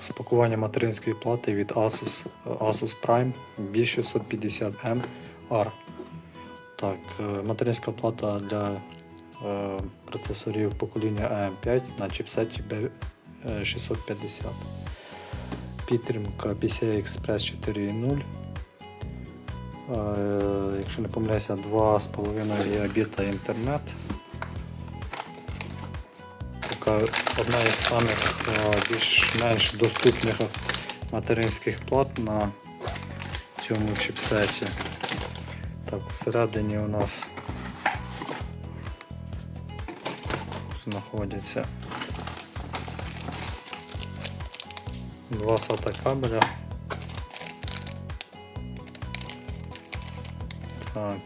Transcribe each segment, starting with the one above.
Розпакування материнської плати від Asus, Asus Prime B650M R. Так, е, материнська плата для е, процесорів покоління AM5 на чіпсеті B650. Підтримка PCI Express 4.0. Е, Якщо не помиляюся, 2,5 гігабіта інтернет. Одна із самих е, більш-менш доступних материнських плат на цьому чіпсеті. Так, всередині у нас знаходяться два SATA кабеля. Так.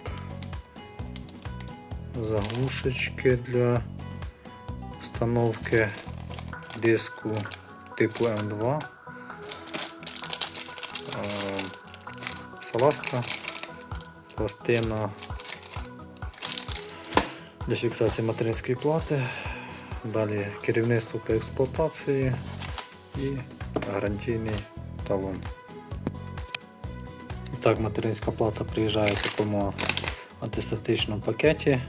Заглушечки для установки диску типу М2. Е, Салазка, пластина для фіксації материнської плати. Далі керівництво по експлуатації і гарантійний талон. Так, материнська плата приїжджає в такому антистатичному пакеті.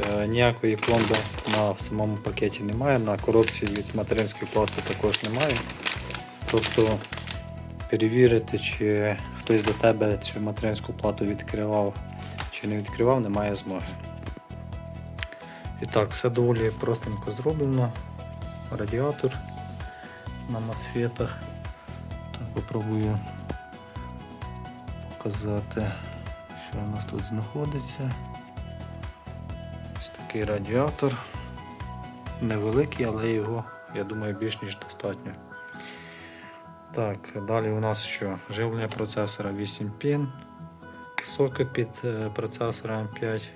Е, Ніякої пломби на самому пакеті немає, на коробці від материнської плати також немає. Тобто перевірити, чи хтось до тебе цю материнську плату відкривав чи не відкривав, немає змоги. І так, все доволі простенько зроблено. Радіатор на мосфетах. Так, попробую показати, що у нас тут знаходиться. Такий радіатор. Невеликий, але його, я думаю, більш ніж достатньо. Так, далі у нас що? Живлення процесора 8 пін, сокет під е, процесора M5,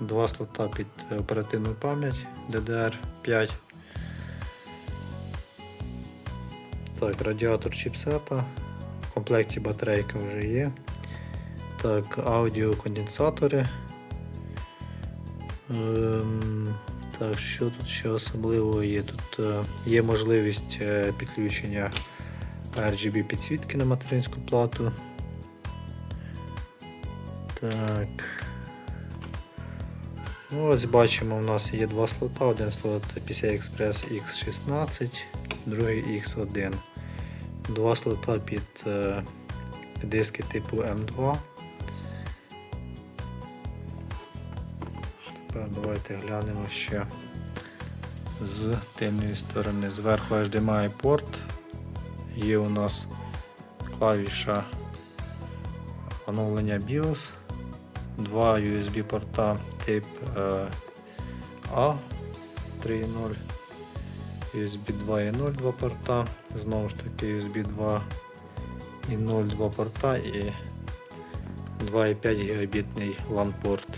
два слота під е, оперативну пам'ять DDR5. Так, радіатор чіпсета. В комплекті батарейка вже є. Так, аудіоконденсатори. Ем, так, що тут ще особливого є? Тут е, є можливість е, підключення RGB підсвітки на материнську плату. Так. Ну, ось бачимо, у нас є два слота. Один слот PCI Express X16, другий X1. Два слота під е, диски типу M2. Давайте глянемо ще з тильної сторони. Зверху HDMI порт. Є у нас клавіша оновлення BIOS, два USB порта тип е, A 3.0, USB 2.0 два порта, знову ж таки USB 2.0 два порта і 2,5 гігабітний LAN порт.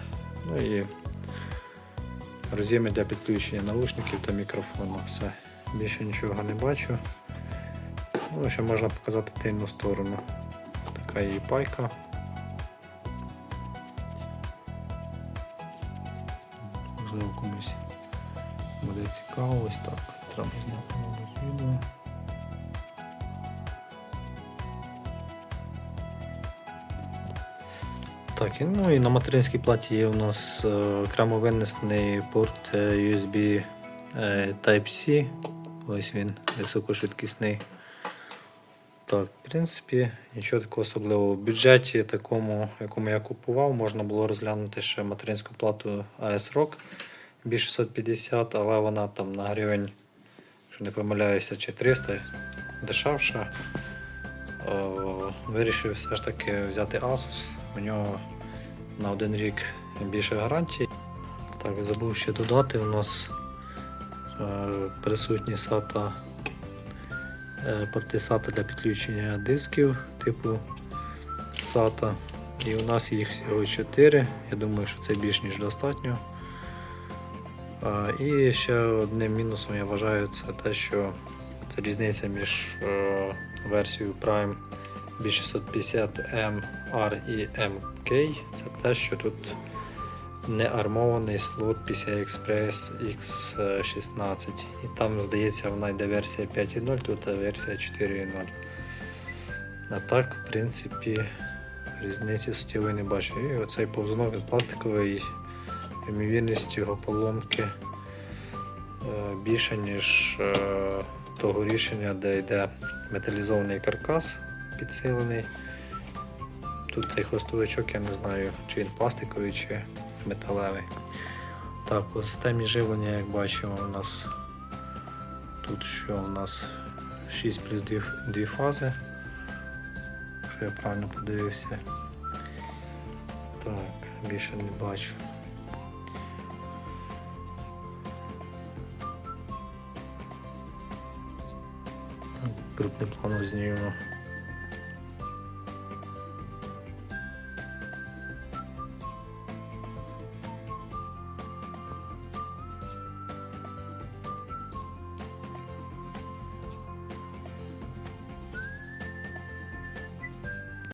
Ну і роз'єми для підключення наушників та мікрофону. Все. Більше нічого не бачу. Ну, ще можна показати тильну сторону. Така її пайка. Можливо комусь буде цікаво, ось так. Треба зняти мабуть відео. Так, ну і на материнській платі є у нас е, окремо винесений порт е, USB е, Type-C. Ось він високошвидкісний. Так, в принципі, нічого такого особливого. В бюджеті, такому, якому я купував, можна було розглянути ще материнську плату AS ROG B650, але вона там на гривень, якщо не помиляюся, чи 300 дешевша. Вирішив все ж таки взяти Asus. У нього на один рік більше гарантій. Так, забув ще додати, у нас е, присутні SATA е, порти SATA для підключення дисків типу SATA. І у нас їх всього 4. Я думаю, що це більш ніж достатньо. І ще одним мінусом я вважаю це те, що це різниця між е, версією Prime B650M R і MK. Це те, що тут неармований слот PCI Express X16. І там, здається, вона йде версія 5.0, тут версія 4.0. А так, в принципі, різниці суттєвої не бачу. І оцей повзунок пластиковий, ймовірність його поломки е, більше, ніж е, того рішення, де йде металізований каркас підсилений. Тут цей хвостовичок, я не знаю, чи він пластиковий, чи металевий. Так, по системі живлення, як бачимо, у нас тут що у нас 6 плюс 2, 2 фази. Що я правильно подивився. Так, більше не бачу. Крупний план знімемо.